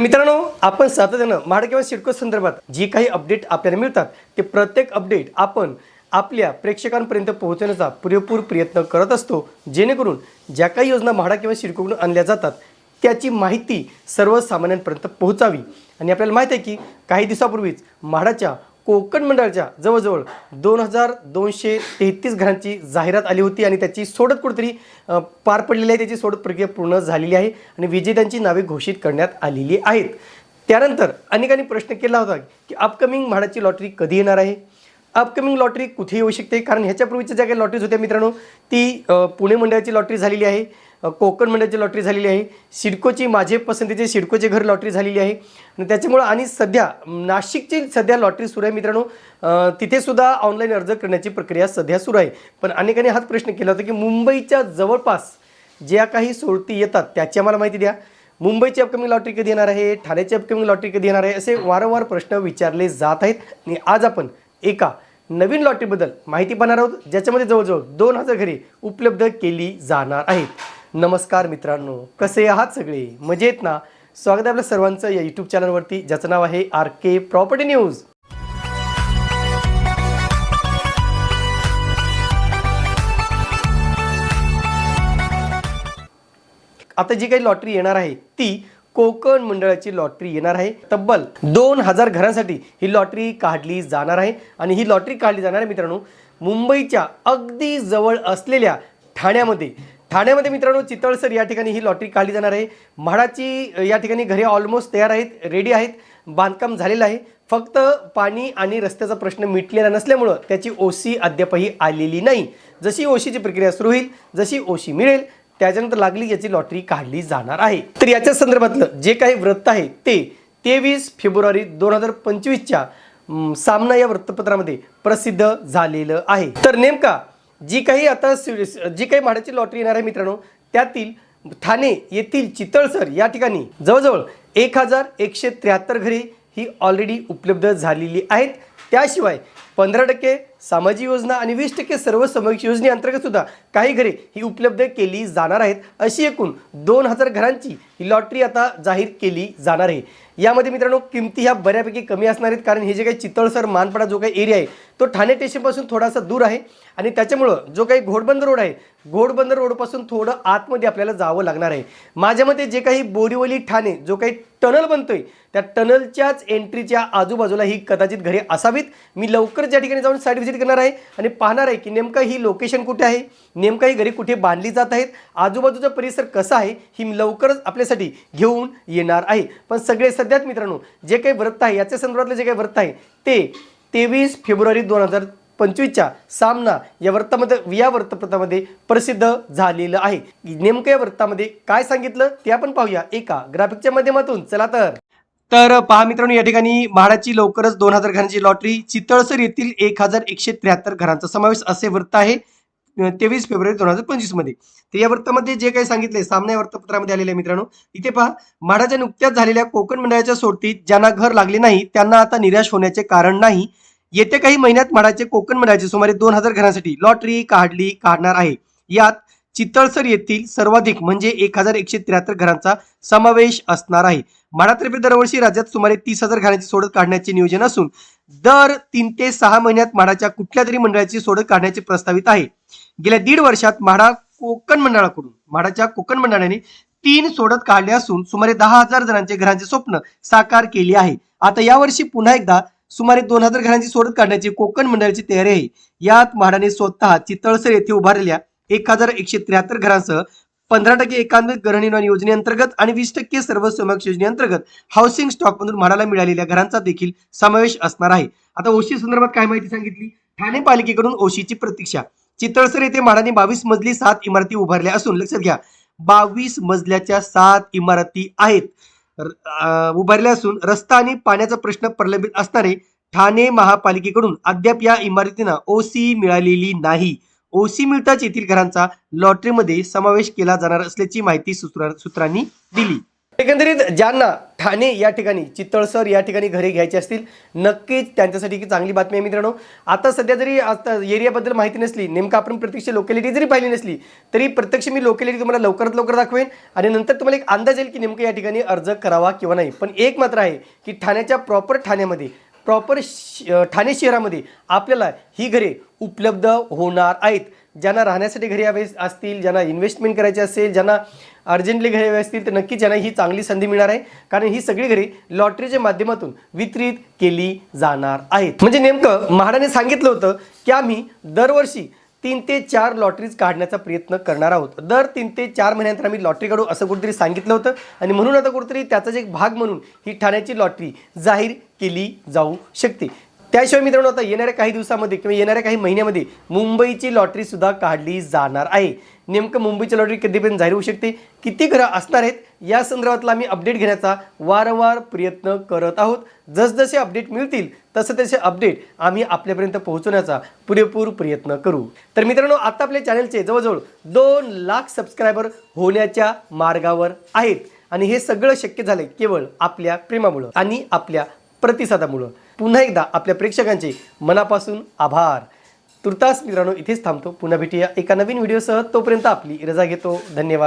मित्रांनो आपण सातत्यानं म्हाड किंवा सिडको संदर्भात जी काही अपडेट आपल्याला मिळतात ते प्रत्येक अपडेट आपण आपल्या प्रेक्षकांपर्यंत पोहोचवण्याचा पुरेपूर प्रयत्न करत असतो. जेणेकरून ज्या काही योजना म्हाडा किंवा सिडकोकडून आणल्या जातात त्याची माहिती सर्वसामान्यांपर्यंत पोहोचावी. आणि आपल्याला माहीत आहे की काही दिवसापूर्वीच म्हाडाच्या कोकण मंडळाच्या जवळजवळ दोन हजार दोनशे तेहतीस घरांची जाहिरात आली होती आणि त्याची सोडत कुठेतरी पार पडलेली आहे. त्याची सोडत प्रक्रिया पूर्ण झालेली आहे आणि विजेत्यांची नावे घोषित करण्यात आलेली आहेत. त्यानंतर अनेकांनी प्रश्न केला होता की अपकमिंग म्हाडाची लॉटरी कधी येणार आहे? अपकमिंग लॉटरी कुठे येऊ शकते? कारण ह्याच्यापूर्वीच्या ज्या काही लॉटरीज होत्या मित्रांनो ती पुणे मंडळाची लॉटरी झालेली आहे. कोकण मंडळाची लॉटरी झालेली आहे. सिडकोची माझे पसंतीचे सिडकोचे घर लॉटरी झालेली आहे. आणि त्याच्यामुळं आणि सध्या नाशिकची सध्या लॉटरी सुरू आहे मित्रांनो. तिथेसुद्धा ऑनलाईन अर्ज करण्याची प्रक्रिया सध्या सुरू आहे. पण अनेकांनी हाच प्रश्न केला होता की मुंबईच्या जवळपास ज्या काही सोडती येतात त्याची आम्हाला माहिती द्या. मुंबईची अपकमिंग लॉटरी कधी येणार आहे? ठाण्याची अपकमिंग लॉटरी कधी येणार आहे? असे वारंवार प्रश्न विचारले जात आहेत. आणि आज आपण एका नवीन लॉटरीबद्दल माहिती पाहणार आहोत ज्याच्यामध्ये जवळजवळ दोन हजार घरे उपलब्ध केली जाणार आहेत. नमस्कार मित्रांनो कसे आहात सगळे? मजेत ना? स्वागत आहे आपल्या सर्वांचं या यूट्यूब चॅनलवरती ज्याचं नाव आहे आर के प्रॉपर्टी न्यूज आता जी काही लॉटरी येणार आहे ती कोकण मंडळाची लॉटरी येणार आहे. तब्बल दोन हजार घरांसाठी ही लॉटरी काढली जाणार आहे. आणि ही लॉटरी काढली जाणार आहे मित्रांनो मुंबईच्या अगदी जवळ असलेल्या ठाण्यामध्ये. ठाण्यामध्ये मित्रांनो चितळसर या ठिकाणी ही लॉटरी काढली जाणार आहे. म्हाडाची या ठिकाणी घरे ऑलमोस्ट तयार आहेत रेडी आहेत बांधकाम झालेलं आहे. फक्त पाणी आणि रस्त्याचा प्रश्न मिटलेला नसल्यामुळं त्याची ओसी अद्यापही आलेली नाही. जशी ओशीची प्रक्रिया सुरू होईल जशी ओशी मिळेल त्याच्यानंतर लागली याची लॉटरी काढली जाणार आहे. तर याच्या संदर्भातलं जे काही वृत्त आहे ते तेवीस फेब्रुवारी दोन हजार पंचवीसच्या सामना या वृत्तपत्रामध्ये प्रसिद्ध झालेलं आहे. तर नेमका जी काही आता सि- जी काही म्हाडाची लॉटरी येणार आहे मित्रांनो त्यातील ठाणे येथील चितळसर या ठिकाणी जवळजवळ एक हजार एकशे त्र्याहत्तर घरे ही ऑलरेडी उपलब्ध झालेली आहेत. त्याशिवाय पंधरा टक्के सामाजिक योजना आणि वीस टक्के सर्व समक्ष योजनेअंतर्गत सुद्धा काही घरे ही उपलब्ध केली जाणार आहेत. अशी एकूण दोन हजार घरांची ही लॉटरी आता जाहीर केली जाणार आहे. यामध्ये मित्रांनो किमती ह्या बऱ्यापैकी कमी असणार आहेत कारण हे जे काही चितळसर मानपाडा जो काही एरिया आहे तो ठाणे स्टेशनपासून थोडासा दूर आहे आणि त्याच्यामुळं जो काही घोडबंदर रोड आहे घोडबंदर रोडपासून थोडं आतमध्ये आपल्याला जावं लागणार आहे. माझ्या मते जे काही बोरीवली ठाणे जो काही टनल बनतोय त्या टनलच्याच एंट्रीच्या आजूबाजूला ही कदाचित घरे असावीत. मी लवकर ज्या ठिकाणी जाऊन साईड व्हिजिट करणार आहे आणि पाहणार आहे की नेमकं ही लोकेशन कुठे आहे? नेमकं ही घरी कुठे बांधली जात आहेत? आजूबाजूचा परिसर कसा आहे? ही मी लवकरच आपल्यासाठी घेऊन येणार आहे. पण सगळे सध्याच मित्रांनो जे काही व्रत आहे याच्या संदर्भातलं जे काही व्रत आहे ते तेवीस फेब्रुवारी दोन हजार पंचवीसच्या सामना या वृत्तामध्ये या वृत्तपत्रामध्ये प्रसिद्ध झालेलं आहे. नेमकं या वृत्तामध्ये काय सांगितलं ते आपण पाहूया एका ग्राफिकच्या माध्यमातून. चला तर. तर पहा मित्रांनो या ठिकाणी म्हाडाची लवकरच दोन हजार घरांची लॉटरी चितळसर येथील एक हजार एकशे त्र्याहत्तर घरांचा समावेश असे वृत्त आहे तेवीस फेब्रुवारी दोन हजार पंचवीसमध्ये. तर या वृत्तामध्ये जे काही सांगितले सामना वृत्तपत्रामध्ये आलेले आहे मित्रांनो इथे पहा म्हाडाच्या नुकत्याच झालेल्या कोकण मंडळाच्या सोडतीत ज्यांना घर लागले नाही त्यांना आता निराश होण्याचे कारण नाही. येत्या काही महिन्यात म्हाडाचे कोकण मंडळाचे सुमारे दोन हजार घरांसाठी लॉटरी काढली काढणार आहे. यात चितळसर येथील सर्वाधिक म्हणजे एक हजार एकशे त्र्याहत्तर घरांचा समावेश असणार आहे. म्हाडातर्फे दरवर्षी राज्यात सुमारे तीस हजार घरांची सोडत काढण्याचे नियोजन असून दर तीन ते सहा महिन्यात म्हाडाच्या कुठल्या तरी मंडळाची सोडत काढण्याचे प्रस्तावित आहे. गेल्या दीड वर्षात म्हाडा कोकण मंडळाकडून म्हाडाच्या कोकण मंडळाने तीन सोडत काढले असून सुमारे दहा हजार जणांचे घरांचे स्वप्न साकार केले आहे. आता यावर्षी पुन्हा एकदा सुमारे दोन हजार घरांची सोडत काढण्याची कोकण मंडळाची तयारी आहे. यात म्हाडाने स्वतः चितळसर येथे उभारलेल्या एक हजार एकशे त्र्याहत्तर घरांसह पंधरा टक्के एकांत गृहनिर्माण योजनेअंतर्गत आणि वीस टक्के सर्व समक्ष योजनेअंतर्गत हाऊसिंग स्टॉकमधून म्हणाला म्हाडाला मिळालेल्या घरांचा देखील समावेश असणार आहे. आता ओशी संदर्भात काय माहिती सांगितली? ठाणे पालिकेकडून ओशीची प्रतीक्षा. चितळसर येथे म्हाडाने बावीस मजली सात इमारती उभारल्या असून लक्षात घ्या बावीस मजल्याच्या सात इमारती आहेत. उभारल्या असून रस्ता आणि पाण्याचा प्रश्न प्रलंबित असणारे ठाणे महापालिकेकडून अद्याप या इमारतींना ओसी मिळालेली नाही. ओसी मिळताच येथील घरांचा लॉटरीमध्ये समावेश केला जाणार असल्याची माहिती सूत्रांनी दिली. एकंदरीत ज्यांना ठाणे या ठिकाणी चितळसर या ठिकाणी घरे घ्यायची असतील नक्कीच त्यांच्यासाठी की चांगली बातमी आहे मित्रांनो. आता सध्या जरी आता एरियाबद्दल माहिती नसली नेमकं आपण प्रत्यक्ष लोकॅलिटी जरी पाहिली नसली तरी प्रत्यक्ष मी लोकॅलिटी तुम्हाला लवकरात लवकर दाखवेन. आणि नंतर तुम्हाला एक अंदाज येईल की नेमकं या ठिकाणी अर्ज करावा किंवा नाही. पण एक मात्र आहे की ठाण्याच्या प्रॉपर ठाण्यामध्ये प्रॉपर ठाणे शहरामध्ये आपल्याला ही घरे उपलब्ध होणार आहेत. ज्यांना राहण्यासाठी घरी हवे असतील ज्यांना इन्व्हेस्टमेंट करायची असेल ज्यांना अर्जंटली घरी हवे असतील तर नक्कीच ज्यांना ही चांगली संधी मिळणार आहे. कारण ही सगळी घरी लॉटरीच्या माध्यमातून वितरित केली जाणार आहेत. म्हणजे नेमकं म्हाडाने सांगितलं होतं की आम्ही दरवर्षी तीन ते चार लॉटरीज काढण्याचा प्रयत्न करणार आहोत. दर तीन ते चार महिन्यानंतर आम्ही लॉटरी काढू असं कुठेतरी सांगितलं होतं. आणि म्हणून आता कुठेतरी त्याचाच एक भाग म्हणून ही ठाण्याची लॉटरी जाहीर केली जाऊ शकते. त्याशिवाय मित्रांनो आता येणाऱ्या काही दिवसामध्ये किंवा येणाऱ्या काही महिन्यामध्ये मुंबईची लॉटरी सुद्धा काढली जाणार आहे. नेमकं मुंबईची लॉटरी कधीपर्यंत जाहीर होऊ शकते किती घरं असणार आहेत या संदर्भातला आम्ही अपडेट घेण्याचा वारंवार प्रयत्न करत आहोत. जसजसे अपडेट मिळतील तसे तसे अपडेट आम्ही आपल्यापर्यंत पोहोचवण्याचा पुरेपूर प्रयत्न करू. तर मित्रांनो आता आपल्या चॅनलचे जवळजवळ दोन लाख सबस्क्रायबर होण्याच्या मार्गावर आहेत. आणि हे सगळं शक्य झालं केवळ आपल्या प्रेमामुळं आणि आपल्या प्रतिसादामुळं. पुन्हा एकदा आपल्या प्रेक्षकांचे मनापासून आभार. तुर्तास मित्रांनो इथेच थांबतो. पुन्हा भेटूया एका नवीन व्हिडिओसह. तोपर्यंत आपली रजा घेतो. धन्यवाद.